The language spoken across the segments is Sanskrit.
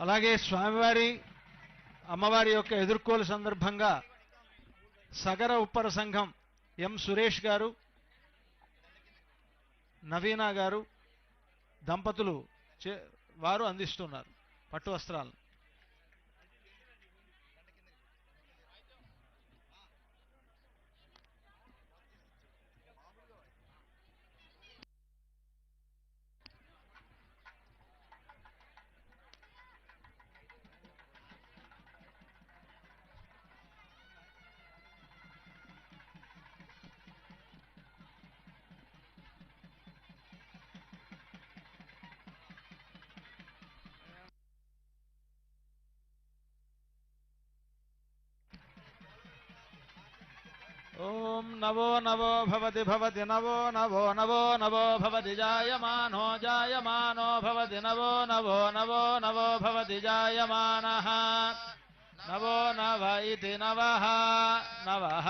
అలాగే స్వామివారి అమ్మవారి యొక్క ఎదుర్కోలు సందర్భంగా సగర ఉప్పర సంఘం ఎం సురేష్ గారు నవీనా గారు దంపతులు చే- వారు అందిస్తున్నారు పట్టు వస్త్రాలను. ॐ नवो नवो भवति भवति नवो नवो नवो नवो भवति जायमानो जायमानो भवति नवो नवो नवो नवो भवति जायमानः। नवो नव इति नवः नवः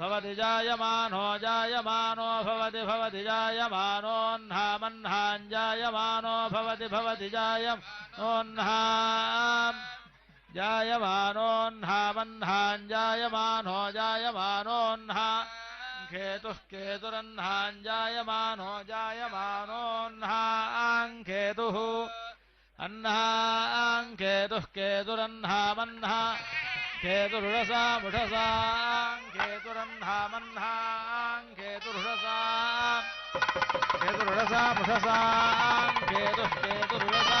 भवति जायमानो जायमानो भवति भवति जायमानोन्हामन्हाञ्जायमानो भवति भवति जायम्हा जायमानोऽह्नावह्नाञ्जायमानो जायमानोऽह्ना केतुः केतुरह्नाञ्जायमानो जायमानोऽह्नाङ्केतुः अन्नाङ्केतुः केतुरह्नामह्ना केतुरुडसामुषसाङ्केतुरह्नामह्नाङ्केतुरुडसा केतुरुडसामुषसाङ्केतुः केतुरुडसा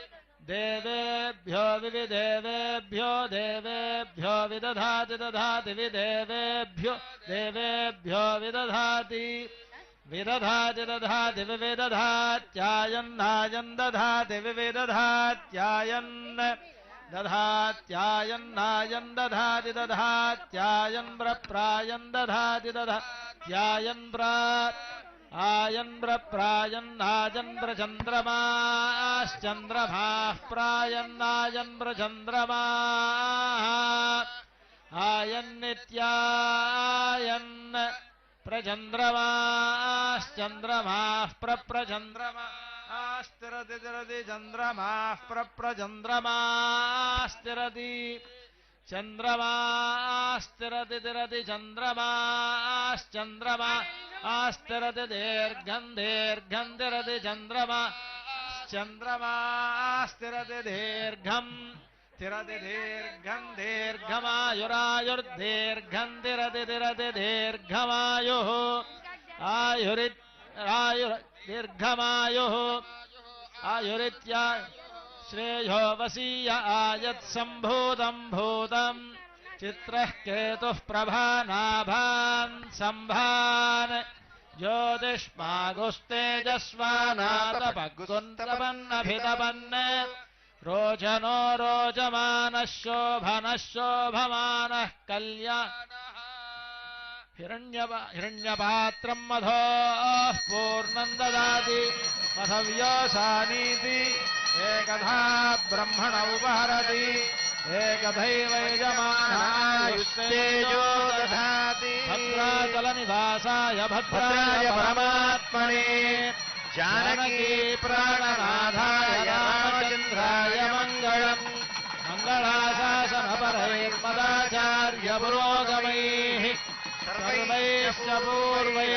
देवेभ्यो विविदेवेभ्यो देवेभ्यो विदधाति दधाति विदेवेभ्यो देवेभ्यो विदधाति विदधाति दधाति विविदधात्यायन्नायन् दधाति विविदधात्यायन् दधात्यायन्नायन् दधाति दधात्यायन् प्रप्रायन् दधाति दधात्यायन् प्रा आयन् प्रप्रायन्नायन् प्रचन्द्रमाश्चन्द्रमाः प्रायन्नायन् प्रचन्द्रमाः आयन्नित्यायन् प्रचन्द्रमाश्चन्द्रमाः प्रप्रचन्द्रमास्तिरति तिरति चन्द्रमाः प्रप्रचन्द्रमास्तिरति चन्द्रमास्तिरति तिरति चन्द्रमाश्चन्द्रमा आस्तिरति दीर्घम् दीर्घम् तिरति चन्द्रमा। चन्द्रमास्तिरति दीर्घम्। तिरति दीर्घम् दीर्घमायुरायुर्दीर्घम् तिरति तिरति दीर्घमायुः। आयुरि आयुर् दीर्घमायुः। आयुरित्या श्रेयो वसीय आयत्सम्भूतम् भूतम् चित्रः केतुः प्रभानाभान् सम्भान् ज्योतिष्मागुस्तेजस्वानातपग्गुन्तपन्नभितपन् रोचनो रोचमानः शोभनः शोभमानः कल्याणः। हिरण्यपा हिरण्यपात्रम् मधोः पूर्णम् ददाति। मधव्योसानीति एकधा ब्रह्मण उपहरति। एकथैव यजमानायुस्तेजो दधाति भद्राचलनिवासाय भद्राय परमात्मने जानकी प्राणनाथाय रामचन्द्राय मङ्गलम्। मङ्गलाशासनपरैर्मदाचार्य पुरोगमैः सर्वैश्च पूर्वैराचार्यैः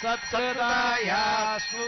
सत्कृतायास्तु